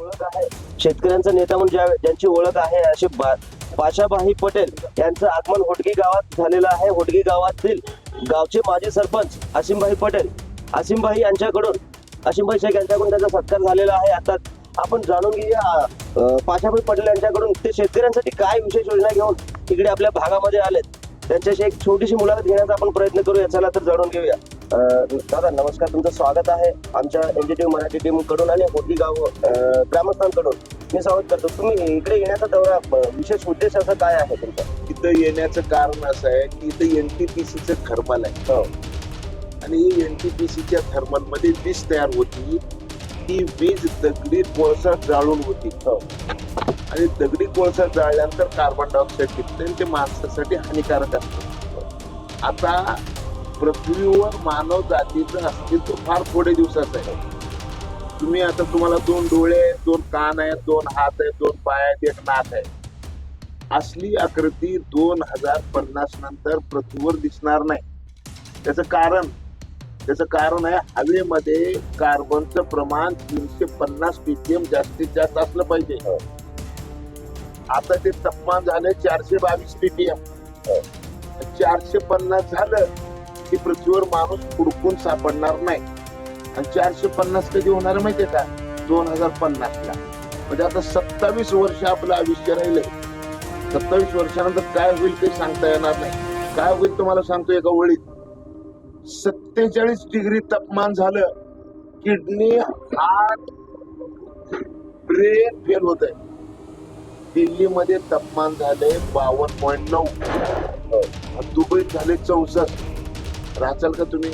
ओळख आहे. शेतकऱ्यांचा नेता म्हणून ज्या ज्यांची ओळख आहे असे बा- पाशाभाई पटेल यांचं आगमन होटगी गावात झालेलं आहे. होटगी गावातील गावचे माजी सरपंच असीमभाई पटेल. असीमभाई यांच्याकडून असीमभाई शेख यांच्याकडून त्याचा सत्कार झालेला आहे. आता आपण जाणून घेऊया पाशाभाई पटेल यांच्याकडून ते शेतकऱ्यांसाठी काय विशेष योजना घेऊन इकडे आपल्या भागामध्ये आलेत. त्यांच्याशी एक छोटीशी मुलाखत घेण्याचा आपण प्रयत्न करूया. चला तर जाणून घेऊया. दादा नमस्कार. तुमचं स्वागत आहे. आमच्या एनजीटीव्ही मराठी टीमकडून आणि होटगी गाव ग्रामस्थांकडून. मी स्वागत करतो. तुम्ही इकडे येण्याचा दौरा विशेष उद्देश असा काय आहे तुमचा? इथं येण्याचं कारण असं आहे की इथं एनटीपीसीचं थर्मल आहे. हो. आणि एनटीपीसीच्या थर्मलमध्ये वीज तयार होती. ती वीज दगडी कोळसा जाळून होती. हो. आणि दगडी कोळसा जाळल्यानंतर कार्बन डायऑक्साईड निघतं ते माणसासाठी हानिकारक असतं. आता पृथ्वीवर मानव जातीचं अस्तित्व फार थोडे दिवसाचं आहे. तुम्ही आता तुम्हाला दोन डोळे आहेत दोन कान आहेत दोन हात आहेत दोन पाय आहेत एक नाक आहे. असली आकृती दोन हजार पन्नास नंतर पृथ्वीवर दिसणार नाही. त्याचं कारण त्याचं कारण आहे हवेमध्ये कार्बनचं प्रमाण तीनशे पन्नास पीपीएम जास्तीत जास्त असलं पाहिजे. आता ते तापमान झालं चारशे बावीस पीपीएम चारशे पन्नास झालं की पृथ्वीवर माणूस हुडकून सापडणार नाही. आणि चारशे पन्नास कधी होणार माहितीये का? दोन हजार पन्नास ला म्हणजे आता सत्तावीस वर्ष आपलं आयुष्य राहिलंय. सत्तावीस वर्षानंतर काय होईल ते सांगता येणार नाही. काय होईल तुम्हाला सांगतो एका वळीत सत्तेचाळीस डिग्री तापमान झालं किडनी हार्ट ब्रेन फेल होत आहे दिल्लीमध्ये तापमान झाले बावन्न पॉईंट नऊ. दुबईत झाले चौसष्ट. राहचाल का तुम्ही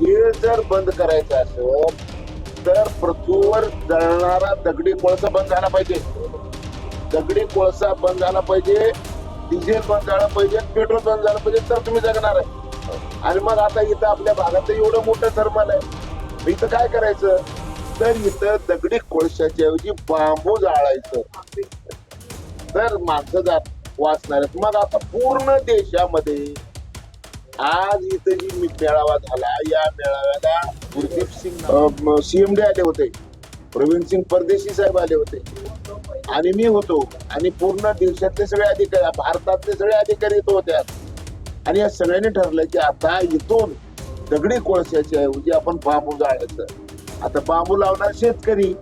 हे जर बंद करायचं असेल तर पृथ्वीवर जळणारा दगडी कोळसा बंद झाला पाहिजे. दगडी कोळसा बंद झाला पाहिजे डिझेल बंद झालं पाहिजे पेट्रोल बंद झालं पाहिजे तर तुम्ही जगणार आहे. आणि मग आता इथं आपल्या भागात एवढं मोठं थर्मल आहे. इथं काय करायचं? तर इथं दगडी कोळशाच्या ऐवजी बांबू जाळायचं. तर माणसं जात वाचणार मग आता पूर्ण देशामध्ये आज इथं जी मी- मेळावा झाला या मेळाव्याला गुरदीप सिंग सीएमडी आले होते. प्रवीण सिंग परदेशी साहेब आले होते. आणि मी होतो. आणि पूर्ण देशातले सगळे अधिकारी भारतातले सगळे अधिकारी इथं होते. आणि या सगळ्यांनी ठरलं की आता इथून दगडी कोळशाच्या ऐवजी आपण बांबू जाळायचं. आता बांबू लावणार शेतकरी.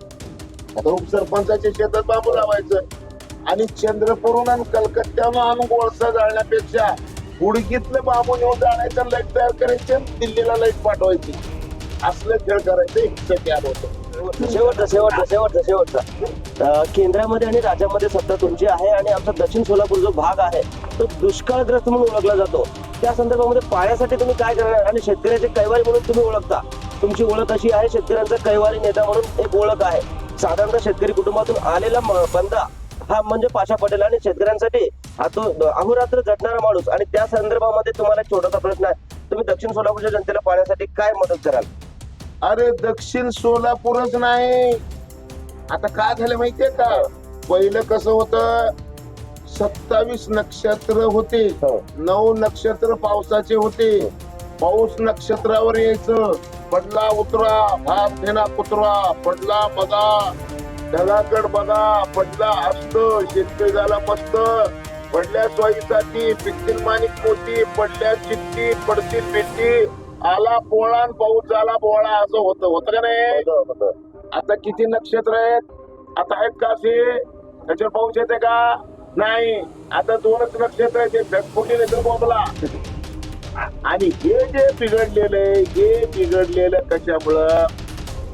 आता उपसरपंचाच्या शेतात बांबू लावायचं. आणि चंद्रपूरून आणि कलकत्त्यानं आणून कोळसा जाळण्यापेक्षा उडकीतलं बांबून येऊन जाण्याचं लाइट तयार करायचे दिल्लीला लाइट पाठवायची. असले खेळ करायचं ह्याच्यासाठी आलो होतो. शेवटचा शेवटचा शेवटचा शेवटचा. केंद्रामध्ये आणि राज्यामध्ये सत्ता तुमची आहे आणि आमचा दक्षिण सोलापूर जो भाग आहे तो दुष्काळग्रस्त म्हणून ओळखला जातो. त्या संदर्भामध्ये पाण्यासाठी तुम्ही काय करणार? आणि शेतकऱ्याचे कैवारी म्हणून तुम्ही ओळखता. तुमची ओळख अशी आहे शेतकऱ्यांचा कैवारी नेता म्हणून एक ओळख आहे. साधारणतः शेतकरी कुटुंबातून आलेला म- बंदा हा म्हणजे पाशा पटेल आणि शेतकऱ्यांसाठी अहोरात्र झटणारा माणूस आणि त्या संदर्भामध्ये तुम्हाला एक छोटासा प्रश्न आहे. तुम्ही दक्षिण सोलापूरच्या जनतेला पाण्यासाठी काय मदत कराल? अरे दक्षिण सोलापूरच नाही. आता काय झालं माहितीये का? पहिलं कसं होतं? सत्तावीस नक्षत्र होते. हो. नऊ नक्षत्र पावसाचे होते. पाऊस नक्षत्रावर यायचं. पडला उतरा भात फेना कुत्रा पडला बघा ढगाकड बघा पडला असत शेतकरी झाला मस्त. पडल्या सोयीसाठी पिकतील माणिक मोती पडल्या चिठ्ठी पडतील पेटी आला पोळा आणि पाऊस झाला बोळा असं होतं. होतं का नाही? आता किती नक्षत्र आहेत? आता आहेत का असे त्याच्यावर पाऊस येते का? नाही. आता दोनच नक्षत्र आहेत एक ढगफुटी नाही तर बोंबला. आणि हे जे बिघडलेलं आहे हे बिघडलेलं कशामुळं?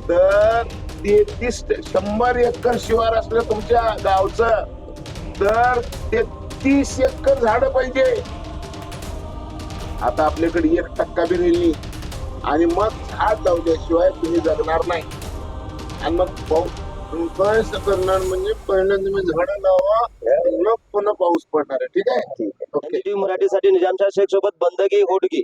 तर तेहतीस शंभर एकर शिवार असलं तुमच्या गावचं. तर ते तीस एकर झाड पाहिजे. आता आपल्याकडे एक टक्का बी राहिली आणि मग झाड लावल्याशिवाय तुम्ही जगणार नाही. आणि मग पाऊस करणार म्हणजे पहिल्यांदा तुम्ही झाडं लावा. मग पुन्हा पाऊस पडणार आहे. ठीक आहे? ओके. मराठीसाठी निजामशाह शेख सोबत बंदगी होडगी.